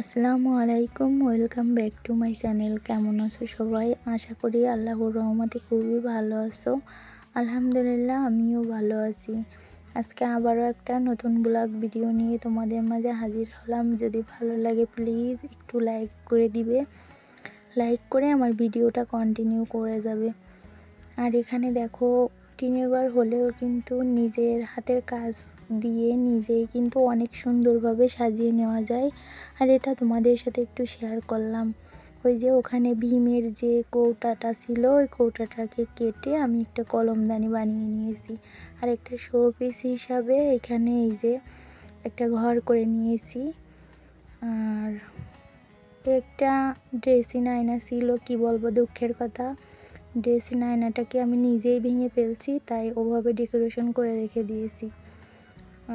আসসালামু আলাইকুম, welcome back to my channel. কেমন আছো সবাই? আশা করি আল্লাহর রহমতে খুবই ভালো আছো। আলহামদুলিল্লাহ, আমিও ভালো আছি। আজকে আবারও একটা নতুন ব্লগ ভিডিও নিয়ে তোমাদের মাঝে হাজির হলাম। যদি ভালো লাগে, প্লিজ একটু লাইক করে দিবে। লাইক করে আমার ভিডিওটা কন্টিনিউ করে যাবে। আর এখানে দেখো টিনের হলেও কিন্তু নিজের হাতের কাজ দিয়ে নিজেই কিন্তু অনেক সুন্দরভাবে সাজিয়ে নেওয়া যায়। আর এটা তোমাদের সাথে একটু শেয়ার করলাম। ওই যে ওখানে ভীমের যে কৌটাটা ছিল, ওই কৌটাটাকে কেটে আমি একটা কলমদানি বানিয়ে নিয়েছি। আর একটা শো পিস হিসাবে এখানে এই যে একটা ঘর করে নিয়েছি। আর একটা ড্রেসিং আয়না ছিল, কি বলব, দুঃখের কথা। ড্রেসিং আয়নাটাকে আমি নিজেই ভেঙে ফেলছি, তাই ওভাবে ডেকোরেশন করে রেখে দিয়েছি।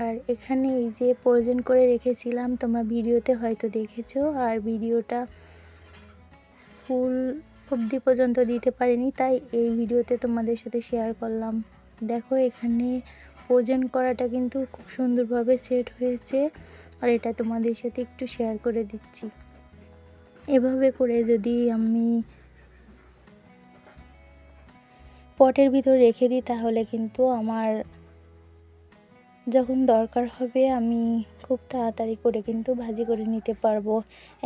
আর এখানে এই যে প্রয়োজন করে রেখেছিলাম, তোমরা ভিডিওতে হয়তো দেখেছ, আর ভিডিওটা ফুল অবধি পর্যন্ত দিতে পারিনি, তাই এই ভিডিওতে তোমাদের সাথে শেয়ার করলাম। দেখো, এখানে ওজন করাটা কিন্তু খুব সুন্দরভাবে সেট হয়েছে, আর এটা তোমাদের সাথে একটু শেয়ার করে দিচ্ছি। এভাবে করে যদি আমি পটের ভিতর রেখে দিই, তাহলে কিন্তু আমার যখন দরকার হবে আমি খুব তাড়াতাড়ি করে কিন্তু ভাজি করে নিতে পারব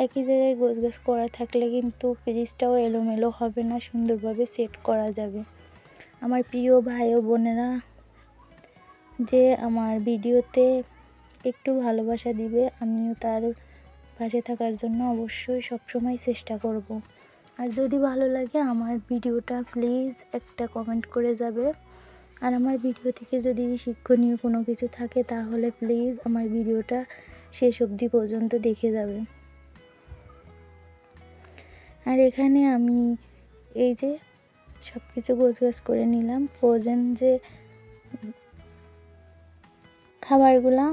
একই জায়গায় গোছ গাছ করা থাকলে কিন্তু ফ্রিজটাও এলোমেলো হবে না, সুন্দরভাবে সেট করা যাবে আমার প্রিয় ভাই ও বোনেরা, যে আমার ভিডিওতে একটু ভালোবাসা দিবে, আমিও তার পাশে থাকার জন্য অবশ্যই সবসময় চেষ্টা করব। আর যদি ভালো লাগে আমার ভিডিওটা প্লিজ একটা কমেন্ট করে যাবে। আর আমার ভিডিও থেকে যদি শিক্ষণীয় কোনো কিছু থাকে তাহলে প্লিজ আমার ভিডিওটা শেষ অবধি পর্যন্ত দেখে যাবে। আর এখানে আমি এই যে সব কিছু গোছগাছ করে নিলাম। ফ্রোজেন যে খাবারগুলো,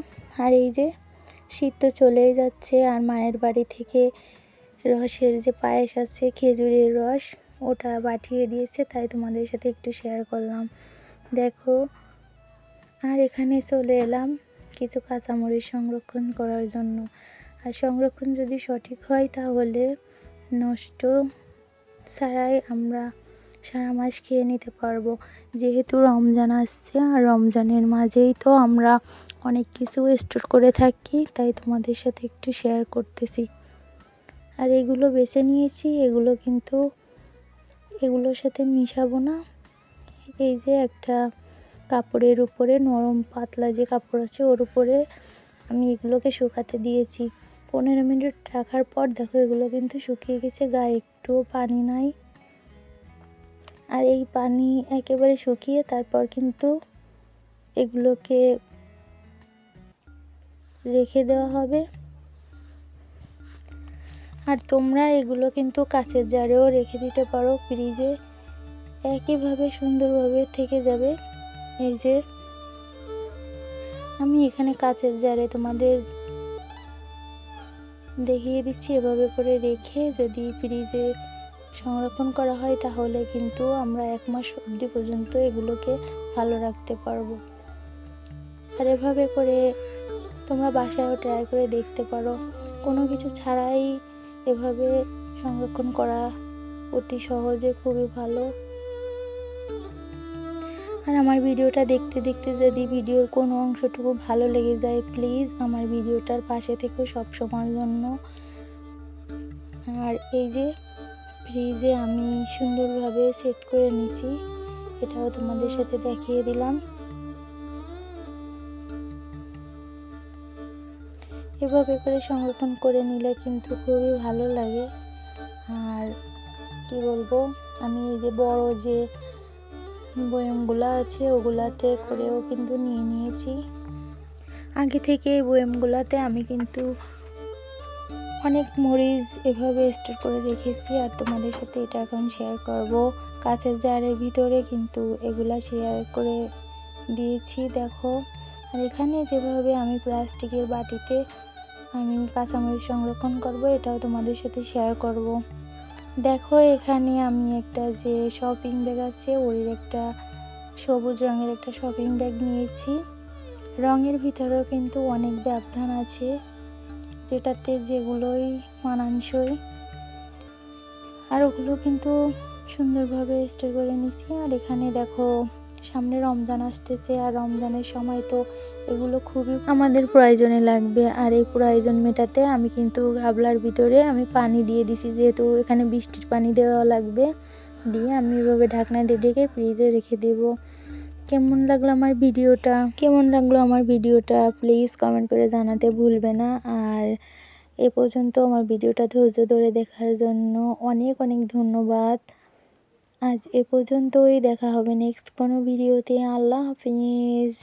আর এই যে শীত তো চলেই যাচ্ছে, আর মায়ের বাড়ি থেকে রসের যে পায়েস আছে, খেজুরের রস, ওটা পাঠিয়ে দিয়েছে, তাই তোমাদের সাথে একটু শেয়ার করলাম। দেখো, আর এখানে চলে এলাম কিছু কাঁচামরিচ সংরক্ষণ করার জন্য। আর সংরক্ষণ যদি সঠিক হয়, তাহলে নষ্ট ছাড়াই আমরা সারা মাস খেয়ে নিতে পারব। যেহেতু রমজান আসছে, আর রমজানের মাঝেই তো আমরা অনেক কিছু স্টোর করে থাকি, তাই তোমাদের সাথে একটু শেয়ার করতেছি। আর এগুলো বেছে নিয়েছি, এগুলো কিন্তু এগুলোর সাথে মিশাবো না। এই যে একটা কাপড়ের উপরে নরম পাতলা যে কাপড় আছে, ওর উপরে আমি এগুলোকে শুকাতে দিয়েছি। পনেরো মিনিট রাখার পর দেখো এগুলো কিন্তু শুকিয়ে গেছে, গায়ে একটুও পানি নাই। আর এই পানি একেবারে শুকিয়ে তারপর কিন্তু এগুলোকে রেখে দেওয়া হবে। আর তোমরা এগুলো কিন্তু কাছের জারেও রেখে দিতে পারো, ফ্রিজে। একইভাবে সুন্দরভাবে থেকে যাবে। এই যে, আমি এখানে কাচের জারে তোমাদের দেখিয়ে দিচ্ছি, এভাবে করে রেখে যদি ফ্রিজে সংরক্ষণ করা হয়, তাহলে কিন্তু আমরা এক মাস অবধি পর্যন্ত এগুলোকে ভালো রাখতে পারব। আর এভাবে করে তোমরা বাসায়ও ট্রাই করে দেখতে পারো। কোনো কিছু ছাড়াই এভাবে সংরক্ষণ করা অতি সহজে খুবই ভালো। আর আমার ভিডিওটা দেখতে দেখতে যদি ভিডিওর কোনো অংশটুকু ভালো লেগে যায় প্লিজ আমার ভিডিওটার পাশে থেকে সব সময়ের জন্য। আর এই যে ফ্রিজে আমি সুন্দরভাবে সেট করে নিছি এটাও তোমাদের সাথে দেখিয়ে দিলাম। এভাবে করে সংরক্ষণ করে নিলে কিন্তু খুবই ভালো লাগে। আর কি বলব, আমি এই যে বড় যে বয়ামগুলো আছে, ওগুলাতে করেও কিন্তু নিয়ে নিয়েছি। আগে থেকে এই বয়ামগুলাতে আমি কিন্তু অনেক মরিচ এভাবে স্টোর করে রেখেছি। আর তোমাদের সাথে এটা এখন শেয়ার করব। কাঁচের জারের ভিতরে কিন্তু এগুলা শেয়ার করে দিয়েছি, দেখো। আর এখানে যেভাবে আমি প্লাস্টিকের বাটিতে আমি কাঁচামরিচ সংরক্ষণ করব, এটাও তোমাদের সাথে শেয়ার করব। দেখো, এখানে আমি একটা যে শপিং ব্যাগ আছে ওর একটা সবুজ রঙের একটা শপিং ব্যাগ নিয়েছি। রঙের ভিতরেও কিন্তু অনেক ব্যবধান আছে, যেটাতে যেগুলোই মানানসই। আর ওগুলো কিন্তু সুন্দরভাবে স্টোর করে নিছি আর এখানে দেখো সামনে রমজান আসতেছে আর রমজানের সময় তো এগুলো খুবই আমাদের প্রয়োজনে লাগবে। আর এই প্রয়োজন মেটাতে আমি কিন্তু গাবলার ভিতরে আমি পানি দিয়ে দিছি, যেহেতু এখানে বৃষ্টির পানি দেওয়া লাগবে। দিয়ে আমি এভাবে ঢাকনা দিয়ে ঢেকে ফ্রিজে রেখে দেব। কেমন লাগল আমার ভিডিওটা? কেমন লাগল আমার ভিডিওটা? প্লিজ কমেন্ট করে জানাতে ভুলবে না। আর এ পর্যন্ত আমার ভিডিওটা ধৈর্য ধরে দেখার জন্য অনেক অনেক ধন্যবাদ। আজ এ পর্যন্তই দেখা হবে নেক্সট কোনো ভিডিওতে আল্লাহ হাফিজ।